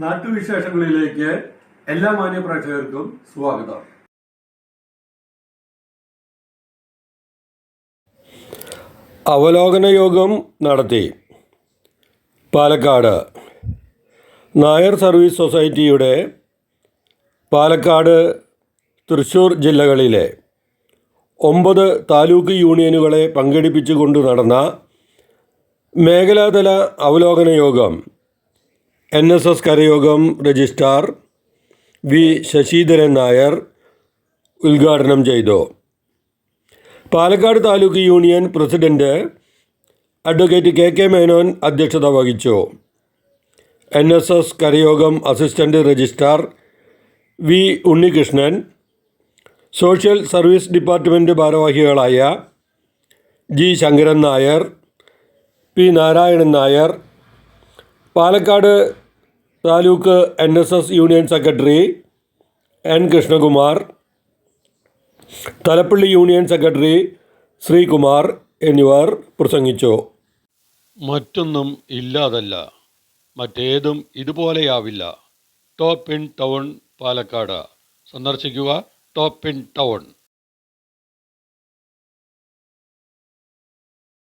നാട്ടുവിശേഷങ്ങളിലേക്ക് എല്ലാ മാന്യപ്രേക്ഷകർക്കും സ്വാഗതം. അവലോകന യോഗം നടത്തി പാലക്കാട് നായർ സർവീസ് സൊസൈറ്റിയുടെ പാലക്കാട് തൃശ്ശൂർ ജില്ലകളിലെ ഒമ്പത് താലൂക്ക് യൂണിയനുകളെ പങ്കെടുപ്പിച്ചുകൊണ്ട് നടന്ന മേഖലാതല അവലോകന യോഗം എൻ എസ് എസ് കരയോഗം രജിസ്ട്രാർ വി ശശിധരൻ നായർ ഉദ്ഘാടനം ചെയ്തു. Palakkad taluk union president advocate K K Menon അധ്യക്ഷത വഹിച്ചു. N S S കരയോഗം assistant registrar V Unnikrishnan social service department ഭാരവാഹികളായ G Sankaran Nair P Narayanan Nair Palakkad taluk N S S union secretary N Krishnakumar Thalappally union secretary Sreekumar എന്നിവർ പ്രസംഗിച്ചു. മറ്റൊന്നും ഇല്ലാതല്ല മറ്റേതും ഇതുപോലെയാവില്ല. Top in town Palakkad. സന്ദർശിക്കുക top in town